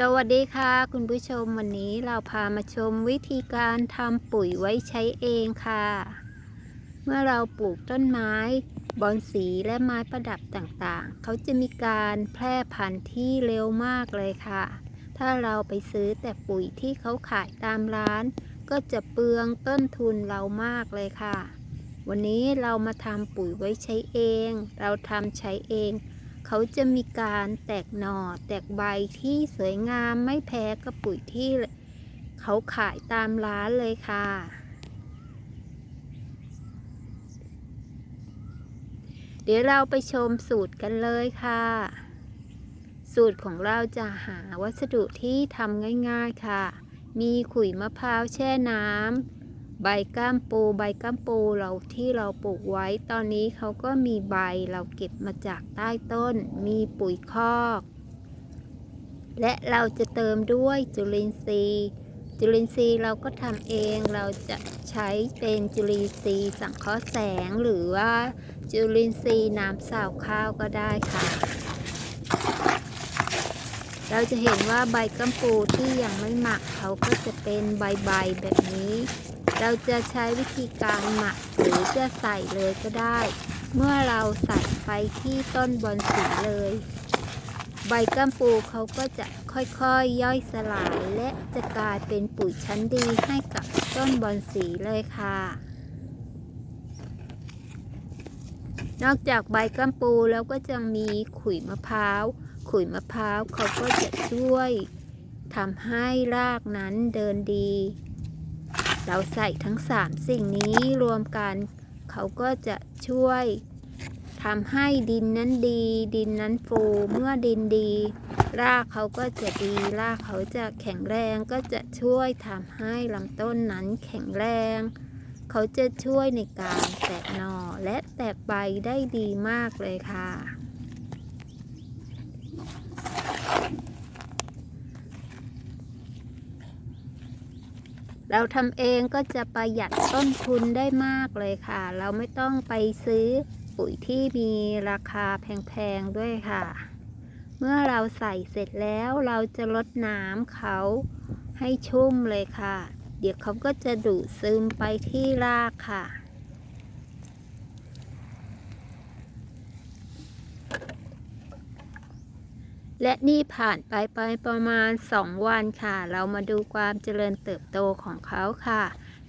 สวัสดีค่ะ คุณผู้ชมวันนี้เราพามาชมวิธีการทำปุ๋ยไว้ใช้เองค่ะ เมื่อเราปลูกต้นไม้ บอนสีและไม้ประดับต่างๆ เขาจะมีการแพร่พันธุ์ที่เร็วมากเลยค่ะ ถ้าเราไปซื้อแต่ปุ๋ยที่เขาขายตามร้าน ก็จะเปลืองต้นทุนเรามากเลยค่ะ วันนี้เรามาทำปุ๋ยไว้ใช้เอง เราทำใช้เอง เขาจะมีการแตกหน่อแตกใบที่สวยงามไม่แพ้กับปุ๋ยที่เขาขายตามร้านเลยค่ะ เดี๋ยวเราไปชมสูตรกันเลยค่ะ สูตรของเราจะหาวัสดุที่ทำง่าย ๆค่ะ มีขุยมะพร้าวแช่น้ำ ใบก้ามปูใบก้ามปูเราที่เราปลูกไว้ ตอนนี้เขาก็มีใบเราเก็บมาจากใต้ต้น มีปุ๋ยคอก และเราจะเติมด้วยจุลินทรีย์ จุลินทรีย์เราก็ทำเองเราจะใช้เป็นจุลินทรีย์สังเคราะห์แสงหรือว่าจุลินทรีย์น้ำสาวข้าวก็ได้ค่ะเราจะเห็นว่าใบกัมปูที่ยังไม่หมักเขาก็จะเป็นใบๆแบบนี้ เราจะใช้วิธีการหมักหรือจะใส่เลยก็ได้ เมื่อเราใส่ไปที่ต้นบอนสีเลย ใบกัมปูเขาก็จะค่อยๆยย่อยสลายและจะกลายเป็นปุ๋ยชั้นดีให้กับต้นบอนสีเลยค่ะ นอกจากใบกัมปูแล้วก็จะมีขุยมะพร้าว ขุยมะพร้าวเขาก็จะช่วยทำให้รากนั้นเดินดี เราใส่ทั้งสามสิ่งนี้รวมกัน เขาก็จะช่วยทำให้ดินนั้นดี ดินนั้นฟูเมื่อดินดี รากเขาก็จะดี รากเขาจะแข็งแรงก็จะช่วยทำให้ลำต้นนั้นแข็งแรง เขาจะช่วยในการแตกหน่อและแตกใบได้ดีมากเลยค่ะ เราทำเองก็จะประหยัดต้นทุนได้มากเลยค่ะ เราไม่ต้องไปซื้อปุ๋ยที่มีราคาแพงๆด้วยค่ะ เมื่อเราใส่เสร็จแล้วเราจะลดน้ำเขาให้ชุ่มเลยค่ะ เดี๋ยวเขาก็จะดูดซึมไปที่รากค่ะ และนี่ผ่านไปไปประมาณ 2 วันค่ะ เรามาดูความเจริญเติบโตของเขาค่ะ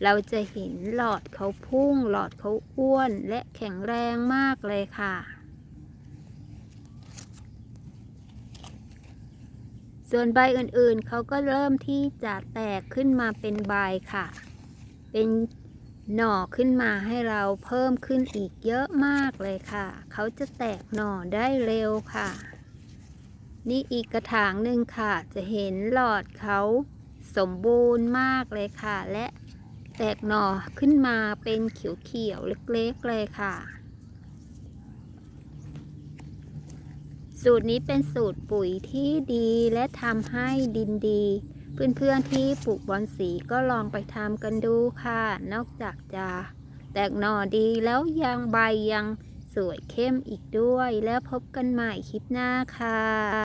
เราจะเห็นหลอดเขาพุ่ง หลอดเขาอ้วน และแข็งแรงมากเลยค่ะ ส่วนใบอื่นๆ เขาก็เริ่มที่จะแตกขึ้นมาเป็นใบค่ะ เป็นหน่อขึ้นมาให้เราเพิ่มขึ้นอีกเยอะมากเลยค่ะ เขาจะแตกหน่อได้เร็วค่ะ นี่อีกกระถางหนึ่งค่ะ จะเห็นหลอดเขาสมบูรณ์มากเลยค่ะ และแตกหน่อขึ้นมาเป็นเขียวๆเล็กๆเลยค่ะ สูตรนี้เป็นสูตรปุ๋ยที่ดีและทำให้ดินดี เพื่อนๆที่ปลูกบอนสีก็ลองไปทำกันดูค่ะ นอกจากจะแตกหน่อดีแล้วยังใบยังสวยเข้มอีกด้วยแล้วพบกันใหม่คลิปหน้าค่ะ